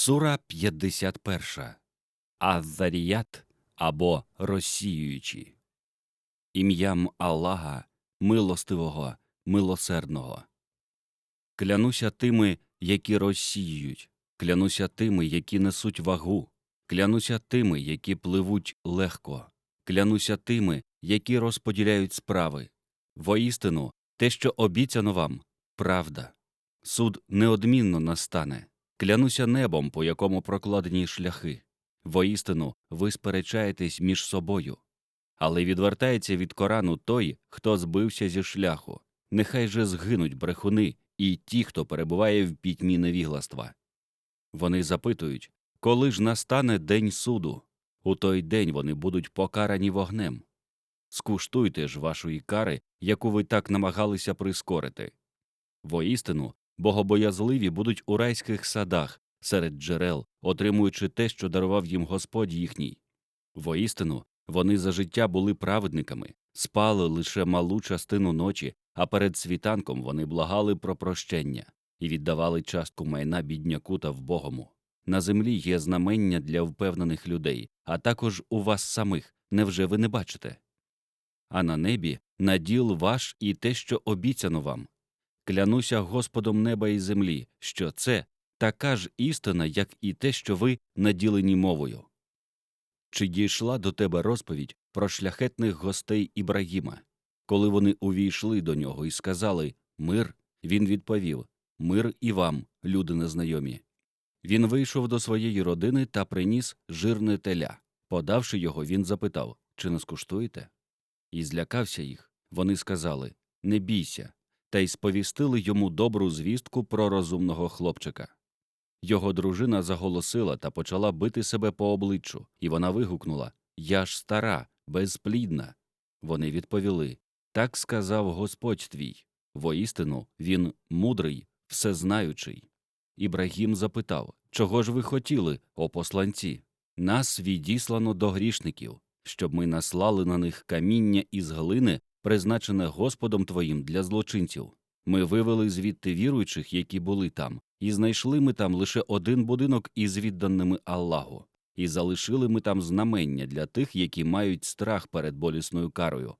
Сура 51. Азаріят або розсіюючі. Ім'ям Аллаха, милостивого, милосердного. Клянуся тими, які розсіюють, клянуся тими, які несуть вагу, клянуся тими, які пливуть легко, клянуся тими, які розподіляють справи. Воістину, те, що обіцяно вам, правда. Суд неодмінно настане. Клянуся небом, по якому прокладені шляхи. Воістину, ви сперечаєтесь між собою. Але відвертається від Корану той, хто збився зі шляху. Нехай же згинуть брехуни і ті, хто перебуває в пітьмі невігластва. Вони запитують, коли ж настане день суду? У той день вони будуть покарані вогнем. Скуштуйте ж вашої кари, яку ви так намагалися прискорити. Воістину, богобоязливі будуть у райських садах, серед джерел, отримуючи те, що дарував їм Господь їхній. Воістину, вони за життя були праведниками, спали лише малу частину ночі, а перед світанком вони благали про прощення і віддавали частку майна бідняку та вбогому. На землі є знамення для впевнених людей, а також у вас самих, невже ви не бачите? А на небі наділ ваш і те, що обіцяно вам. Клянуся Господом неба і землі, що це така ж істина, як і те, що ви наділені мовою. Чи дійшла до тебе розповідь про шляхетних гостей Ібрагіма? Коли вони увійшли до нього і сказали Мир, він відповів Мир і вам, люди незнайомі. Він вийшов до своєї родини та приніс жирне теля. Подавши його, він запитав Чи не скуштуєте? І злякався їх. Вони сказали Не бійся, та й сповістили йому добру звістку про розумного хлопчика. Його дружина заголосила та почала бити себе по обличчю, і вона вигукнула Я ж стара, безплідна. Вони відповіли Так сказав Господь твій. Воістину він мудрий, всезнаючий. Ібрагім запитав Чого ж ви хотіли, о посланці? Нас відіслано до грішників, щоб ми наслали на них каміння із глини, призначене Господом твоїм для злочинців. Ми вивели звідти віруючих, які були там, і знайшли ми там лише один будинок із відданими Аллаху, і залишили ми там знамення для тих, які мають страх перед болісною карою.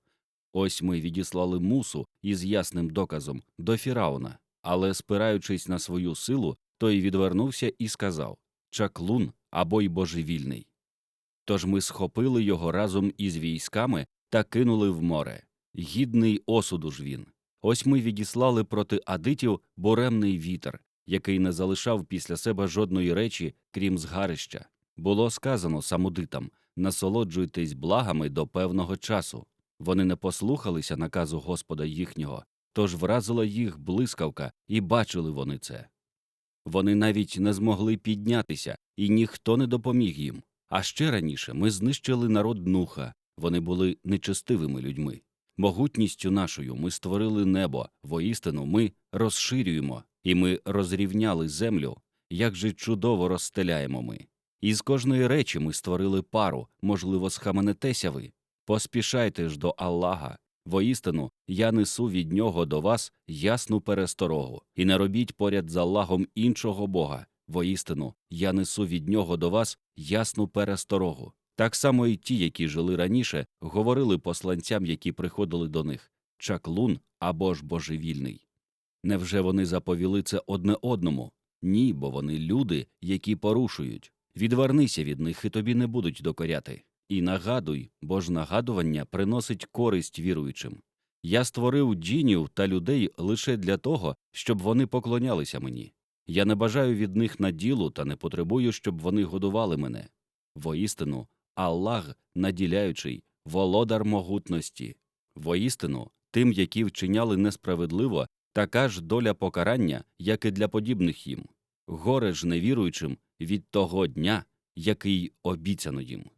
Ось ми відіслали мусу із ясним доказом до Фірауна, але, спираючись на свою силу, той відвернувся і сказав Чаклун або й божевільний. Тож ми схопили його разом із військами та кинули в море. Гідний осуду ж він. Ось ми відіслали проти адитів буремний вітер, який не залишав після себе жодної речі, крім згарища. Було сказано самудитам насолоджуйтесь благами до певного часу. Вони не послухалися наказу Господа їхнього, тож вразила їх блискавка, і бачили вони це. Вони навіть не змогли піднятися, і ніхто не допоміг їм. А ще раніше ми знищили народ нуха, вони були нечестивими людьми. Могутністю нашою ми створили небо, воістину ми розширюємо, і ми розрівняли землю, як же чудово розстеляємо ми. І з кожної речі ми створили пару, можливо, схаменетеся ви. Поспішайте ж до Аллаха. Воістину, я несу від нього до вас ясну пересторогу, і не робіть поряд з Аллахом іншого Бога. Воістину, я несу від нього до вас ясну пересторогу. Так само і ті, які жили раніше, говорили посланцям, які приходили до них чаклун або ж божевільний. Невже вони заповіли це одне одному? Ні, бо вони люди, які порушують. Відвернися від них, і тобі не будуть докоряти. І нагадуй, бо ж нагадування приносить користь віруючим. Я створив джінів та людей лише для того, щоб вони поклонялися мені. Я не бажаю від них наділу та не потребую, щоб вони годували мене. Воістину, Аллах наділяючий, володар могутності. Воістину, тим, які вчиняли несправедливо, така ж доля покарання, як і для подібних їм. Горе ж невіруючим від того дня, який обіцяно їм.